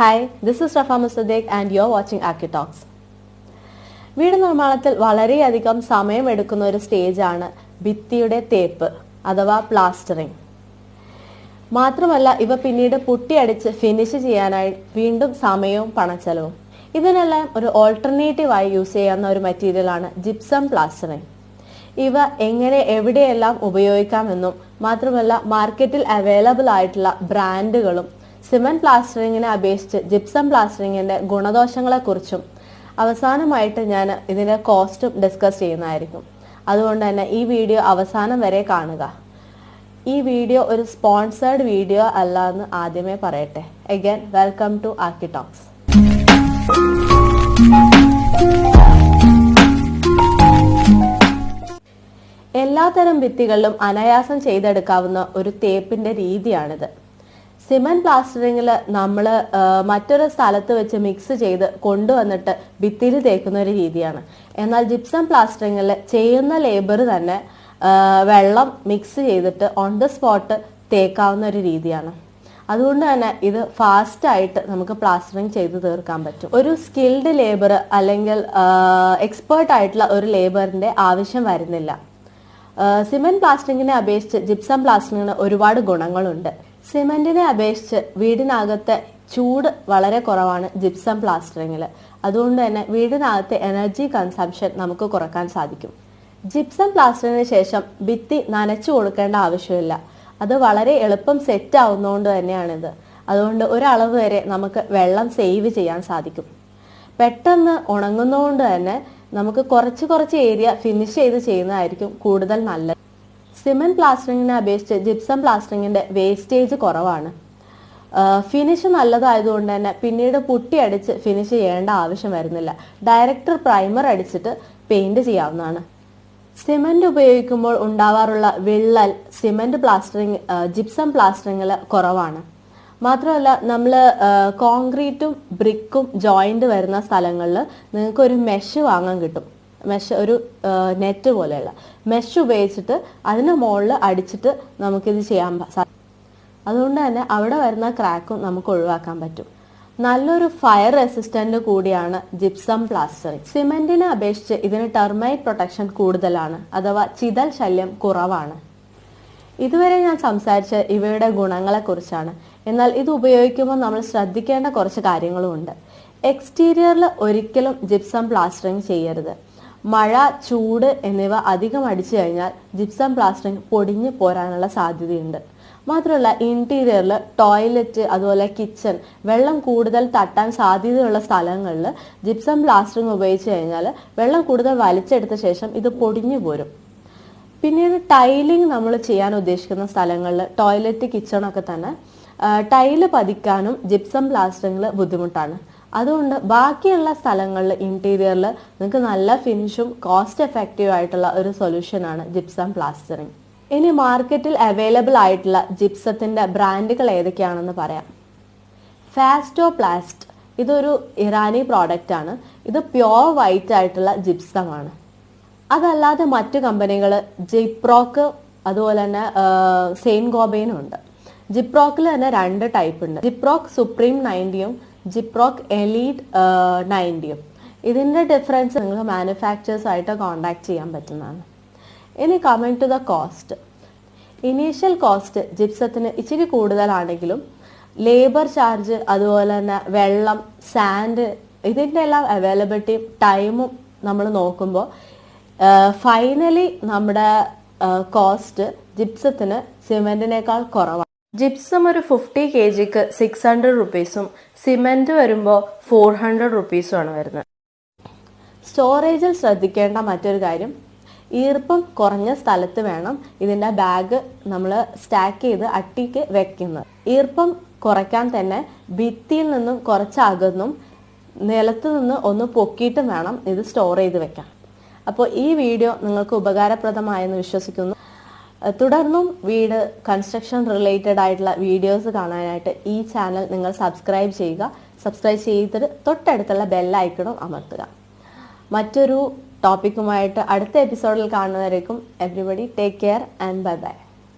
Hi this is Rafa Musadeq and you are watching Architalks വീട് നിർമ്മാണത്തിൽ വളരെയധികം സമയമെടുക്കുന്ന ഒരു സ്റ്റേജാണ് ഭിത്തിയുടെ തേപ്പ് അഥവാ പ്ലാസ്റ്ററിംഗ് മാത്രമല്ല ഇവ പിന്നീട് പുട്ടിയടിച്ച് ഫിനിഷ് ചെയ്യാനായി വീണ്ടും സമയവും പണച്ചെലവും. ഇതിനെല്ലാം ഒരു ഓൾട്ടർനേറ്റീവായി യൂസ് ചെയ്യാവുന്ന ഒരു മെറ്റീരിയലാണ് ജിപ്സം പ്ലാസ്റ്ററിംഗ് ഇവ എങ്ങനെ എവിടെയെല്ലാം ഉപയോഗിക്കാമെന്നും മാത്രമല്ല മാർക്കറ്റിൽ അവൈലബിൾ ആയിട്ടുള്ള ബ്രാൻഡുകളും സിമെന്റ് പ്ലാസ്റ്ററിങ്ങിനെ അപേക്ഷിച്ച് ജിപ്സം പ്ലാസ്റ്ററിങ്ങിന്റെ ഗുണദോഷങ്ങളെക്കുറിച്ചും അവസാനമായിട്ട് ഞാൻ ഇതിന്റെ കോസ്റ്റും ഡിസ്കസ് ചെയ്യുന്നതായിരിക്കും. അതുകൊണ്ട് തന്നെ ഈ വീഡിയോ അവസാനം വരെ കാണുക. ഈ വീഡിയോ ഒരു സ്പോൺസേർഡ് വീഡിയോ അല്ല എന്ന് ആദ്യമേ പറയട്ടെ. അഗൈൻ വെൽക്കം ടു ആർക്കിടോക്സ് എല്ലാത്തരം ഭിത്തികളിലും അനായാസം ചെയ്തെടുക്കാവുന്ന ഒരു തേപ്പിന്റെ രീതിയാണിത്. സിമെന്റ് പ്ലാസ്റ്ററിങ്ങിൽ നമ്മൾ മറ്റൊരു സ്ഥലത്ത് വെച്ച് മിക്സ് ചെയ്ത് കൊണ്ടുവന്നിട്ട് ഭിത്തിയിൽ തേക്കുന്ന ഒരു രീതിയാണ്. എന്നാൽ ജിപ്സം പ്ലാസ്റ്ററിങ്ങിൽ ചെയ്യുന്ന ലേബർ തന്നെ വെള്ളം മിക്സ് ചെയ്തിട്ട് ഓൺ ദ സ്പോട്ട് തേക്കാവുന്ന ഒരു രീതിയാണ്. അതുകൊണ്ട് തന്നെ ഇത് ഫാസ്റ്റ് ആയിട്ട് നമുക്ക് പ്ലാസ്റ്ററിങ് ചെയ്ത് തീർക്കാൻ പറ്റും. ഒരു സ്കിൽഡ് ലേബർ അല്ലെങ്കിൽ എക്സ്പേർട്ട് ആയിട്ടുള്ള ഒരു ലേബറിന്റെ ആവശ്യം വരുന്നില്ല. സിമെന്റ് പ്ലാസ്റ്ററിങ്ങിനെ അപേക്ഷിച്ച് ജിപ്സം പ്ലാസ്റ്ററിങ്ങിന് ഒരുപാട് ഗുണങ്ങളുണ്ട്. സിമെന്റിനെ അപേക്ഷിച്ച് വീടിനകത്തെ ചൂട് വളരെ കുറവാണ് ജിപ്സം പ്ലാസ്റ്ററിങ്ങിൽ അതുകൊണ്ട് തന്നെ വീടിനകത്തെ എനർജി കൺസംഷൻ നമുക്ക് കുറയ്ക്കാൻ സാധിക്കും. ജിപ്സം പ്ലാസ്റ്ററിന് ശേഷം ഭിത്തി നനച്ചു കൊടുക്കേണ്ട ആവശ്യമില്ല. അത് വളരെ എളുപ്പം സെറ്റ് ആവുന്നതുകൊണ്ട് തന്നെയാണിത്. അതുകൊണ്ട് ഒരളവ് വരെ നമുക്ക് വെള്ളം സേവ് ചെയ്യാൻ സാധിക്കും. പെട്ടെന്ന് ഉണങ്ങുന്നതുകൊണ്ട് തന്നെ നമുക്ക് കുറച്ച് കുറച്ച് ഏരിയ ഫിനിഷ് ചെയ്ത് ചെയ്യുന്നതായിരിക്കും കൂടുതൽ നല്ലത്. സിമെന്റ് പ്ലാസ്റ്ററിങ്ങിനെ അപേക്ഷിച്ച് ജിപ്സം പ്ലാസ്റ്ററിങ്ങിന്റെ വേസ്റ്റേജ് കുറവാണ്. ഫിനിഷ് നല്ലതായതുകൊണ്ട് തന്നെ പിന്നീട് പുട്ടി അടിച്ച് ഫിനിഷ് ചെയ്യേണ്ട ആവശ്യം വരുന്നില്ല. ഡയറക്ടർ പ്രൈമർ അടിച്ചിട്ട് പെയിന്റ് ചെയ്യാവുന്നതാണ്. സിമന്റ് ഉപയോഗിക്കുമ്പോൾ ഉണ്ടാവാറുള്ള വിള്ളൽ സിമന്റ് പ്ലാസ്റ്ററിങ് ജിപ്സം പ്ലാസ്റ്ററിങ്ങിൽ കുറവാണ്. മാത്രമല്ല നമ്മൾ കോൺക്രീറ്റും ബ്രിക്കും ജോയിന്റ് വരുന്ന സ്ഥലങ്ങളിൽ നിങ്ങൾക്ക് ഒരു മെഷ് വാങ്ങാൻ കിട്ടും. മെഷ് ഒരു നെറ്റ് പോലെയുള്ള. മെഷ് ഉപയോഗിച്ചിട്ട് അതിന് മുകളിൽ അടിച്ചിട്ട് നമുക്കിത് ചെയ്യാൻ സാധിക്കും അതുകൊണ്ട് തന്നെ അവിടെ വരുന്ന ക്രാക്കും നമുക്ക് ഒഴിവാക്കാൻ പറ്റും. നല്ലൊരു ഫയർ റെസിസ്റ്റന്റ് കൂടിയാണ് ജിപ്സം പ്ലാസ്റ്ററിംഗ് സിമെന്റിനെ അപേക്ഷിച്ച് ഇതിന് ടെർമൈറ്റ് പ്രൊട്ടക്ഷൻ കൂടുതലാണ് അഥവാ ചിതൽ ശല്യം കുറവാണ്. ഇതുവരെ ഞാൻ സംസാരിച്ച ഇവയുടെ ഗുണങ്ങളെക്കുറിച്ചാണ്. എന്നാൽ ഇത് ഉപയോഗിക്കുമ്പോൾ നമ്മൾ ശ്രദ്ധിക്കേണ്ട കുറച്ച് കാര്യങ്ങളുമുണ്ട്. എക്സ്റ്റീരിയറിൽ ഒരിക്കലും ജിപ്സം പ്ലാസ്റ്ററിംഗ് ചെയ്യരുത്. മഴ ചൂട് എന്നിവ അധികം അടിച്ചു കഴിഞ്ഞാൽ ജിപ്സം പ്ലാസ്റ്ററിംഗ് പൊടിഞ്ഞു പോരാനുള്ള സാധ്യതയുണ്ട്. മാത്രമല്ല ഇന്റീരിയറിൽ ടോയ്ലറ്റ് അതുപോലെ കിച്ചൺ വെള്ളം കൂടുതൽ തട്ടാൻ സാധ്യതയുള്ള സ്ഥലങ്ങളിൽ ജിപ്സം പ്ലാസ്റ്ററിംഗ് ഉപയോഗിച്ച് കഴിഞ്ഞാൽ വെള്ളം കൂടുതൽ വലിച്ചെടുത്ത ശേഷം ഇത് പൊടിഞ്ഞു പോരും. പിന്നീട് ടൈലിംഗ് നമ്മൾ ചെയ്യാൻ ഉദ്ദേശിക്കുന്ന സ്ഥലങ്ങളിൽ ടോയ്ലറ്റ് കിച്ചണൊക്കെ തന്നെ ടൈൽ പതിക്കാനും ജിപ്സം പ്ലാസ്റ്ററിങ്ങിൽ ബുദ്ധിമുട്ടാണ്. അതുകൊണ്ട് ബാക്കിയുള്ള സ്ഥലങ്ങളിൽ ഇന്റീരിയറിൽ നിങ്ങൾക്ക് നല്ല ഫിനിഷും കോസ്റ്റ് എഫക്റ്റീവ് ആയിട്ടുള്ള ഒരു സൊല്യൂഷനാണ് ജിപ്സം പ്ലാസ്റ്ററിങ് ഇനി മാർക്കറ്റിൽ അവൈലബിൾ ആയിട്ടുള്ള ജിപ്സത്തിന്റെ ബ്രാൻഡുകൾ ഏതൊക്കെയാണെന്ന് പറയാം. ഫാസ്റ്റോ പ്ലാസ്റ്റ് ഇതൊരു ഇറാനി പ്രോഡക്റ്റ് ആണ്. ഇത് പ്യോർ വൈറ്റ് ആയിട്ടുള്ള ജിപ്സമാണ് അതല്ലാതെ മറ്റു കമ്പനികൾ ജിപ്രോക്ക് അതുപോലെ തന്നെ സെയിൻ ഗോബൈനും ഉണ്ട്. ജിപ്രോക്കിൽ തന്നെ രണ്ട് ടൈപ്പ് ഉണ്ട്. ജിപ്രോക്ക് സുപ്രീം നയന്റിയും ജിപ്രോക്ക് എലീറ്റ് നയന്റിയും ഇതിന്റെ ഡിഫറൻസ് നിങ്ങൾ മാനുഫാക്ചേഴ്സ് ആയിട്ട് കോണ്ടാക്ട് ചെയ്യാൻ പറ്റുന്നതാണ്. ഇനി coming to the cost initial cost ജിപ്സത്തിന് ഇച്ചിരി കൂടുതലാണെങ്കിലും ലേബർ ചാർജ് അതുപോലെ തന്നെ വെള്ളം സാൻഡ് ഇതിന്റെ എല്ലാം അവൈലബിലിറ്റിയും ടൈമും നമ്മൾ നോക്കുമ്പോൾ ഫൈനലി നമ്മുടെ കോസ്റ്റ് ജിപ്സത്തിന് സിമെന്റിനേക്കാൾ കുറവാണ്. ജിപ്സം ഒരു ഫിഫ്റ്റി കെ ജിക്ക് സിക്സ് ഹൺഡ്രഡ് റുപ്പീസും സിമെന്റ് വരുമ്പോൾ ഫോർ ഹൺഡ്രഡ് റുപ്പീസുമാണ് വരുന്നത്. സ്റ്റോറേജിൽ ശ്രദ്ധിക്കേണ്ട മറ്റൊരു കാര്യം ഈർപ്പം കുറഞ്ഞ സ്ഥലത്ത് വേണം ഇതിന്റെ ബാഗ് നമ്മൾ സ്റ്റാക്ക് ചെയ്ത് അട്ടിക്ക് വെക്കുന്നത്. ഈർപ്പം കുറയ്ക്കാൻ തന്നെ ഭിത്തിയിൽ നിന്നും കുറച്ച് നിലത്ത് നിന്ന് ഒന്ന് പൊക്കിയിട്ടും വേണം ഇത് സ്റ്റോർ ചെയ്ത് വെക്കാം അപ്പോൾ ഈ വീഡിയോ നിങ്ങൾക്ക് ഉപകാരപ്രദമായെന്ന് വിശ്വസിക്കുന്നു. തുടർന്നും വീട് കൺസ്ട്രക്ഷൻ റിലേറ്റഡ് ആയിട്ടുള്ള വീഡിയോസ് കാണാനായിട്ട് ഈ ചാനൽ നിങ്ങൾ സബ്സ്ക്രൈബ് ചെയ്യുക. സബ്സ്ക്രൈബ് ചെയ്തിട്ട് തൊട്ടടുത്തുള്ള ബെല്ലൈക്കണും അമർത്തുക. മറ്റൊരു ടോപ്പിക്കുമായിട്ട് അടുത്ത എപ്പിസോഡിൽ കാണുന്നവരേക്കും everybody take care and bye bye